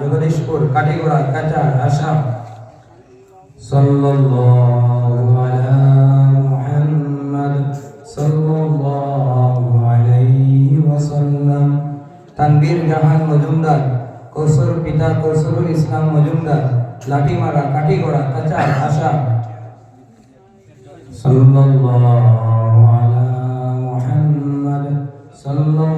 জগদীশপুর, কাটিগড়া কাচার আসাম। সাল্লাল্লাহু আলা মুহাম্মদ সাল্লাল্লাহু আলাইহি ওয়াসাল্লাম। তানবীর জাহান মজুমদার, কৌশল পিতা কৌশলুল ইসলাম মজুমদার, লাঠিমারা, কাটিগড়া কাচার আসাম। সাল্লাল্লাহু আলা মুহাম্মদ সাল্লাল্লাহু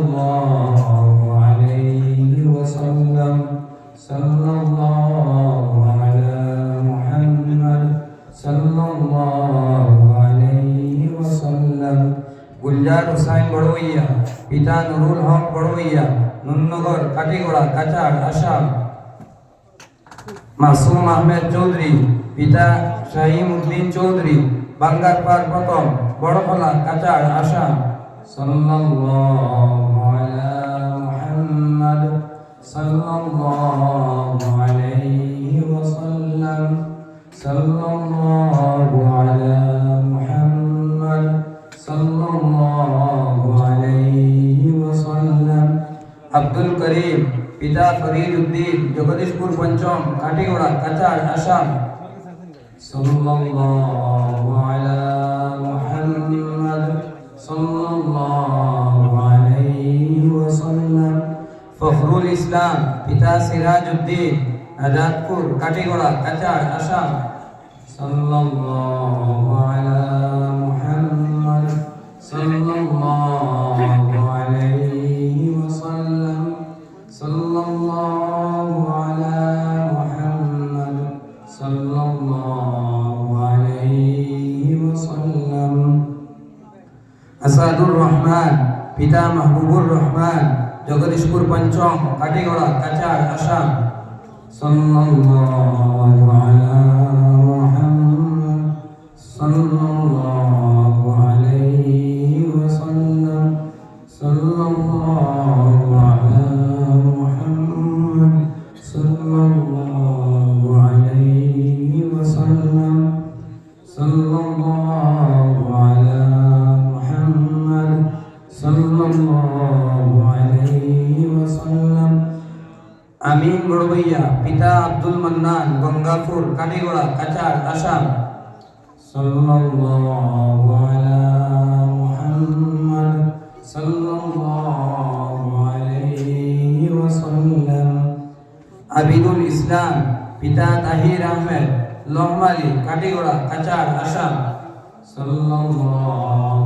গুলজার হুসাইন বড়ুইয়া পিতা নুরুল হক বড়ুইয়া নুননগর, কাটিগড়া, কাচার, আসাম। মাসুম আহমেদ চৌধুরী, পিতা শাহিম উদ্দিন চৌধুরী বাঙ্গারপার প্রথম, বড়খলা, কাচার, আসাম। সাল্লাল্লাহু আলা মুহাম্মদ, সাল্লাল্লাহু আব্দুল করিম, পিতা ফরিদ উদ্দিন জগদীশপুর পঞ্চম, কাটিগড়া কাচার আসাম। সাল্লাল্লাহু আলা মুহাম্মদ সাল্লাল্লাহু আলাইহি ওয়াসাল্লাম। ফখরুল ইসলাম, পিতা সিরাজ উদ্দিন আজাদপুর, কাটিগড়া কাচার আসাম। সাল্লাল্লাহু আলা আসাদুর রহমান পিতা মাহবুবুর রহমান জগদীশপুর পঞ্চম কাটিগড়া কাচার আসাম। সাল্লাল্লাহু আলা মুহাম্মদ সাল্লাল্লাহু আমিন বড়বইয়া পিতা আব্দুল মান্নান, গঙ্গাপুর কাটিগড়া কাচার আসাম। সাল্লাল্লাহু আলা মুহাম্মদ, সাল্লাল্লাহু আলাইহি ওয়াসাল্লাম। আবিদুল ইসলাম, পিতা তাহির আহমেদ লহমালি কাটিগড়া কাচার আসাম। সাল্লাল্লাহু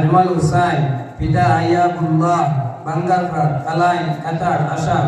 আজমাল হুসাইন পিতা আয়াবুল্লাহ বাঙ্গারপার কালাইন কাতার আসাম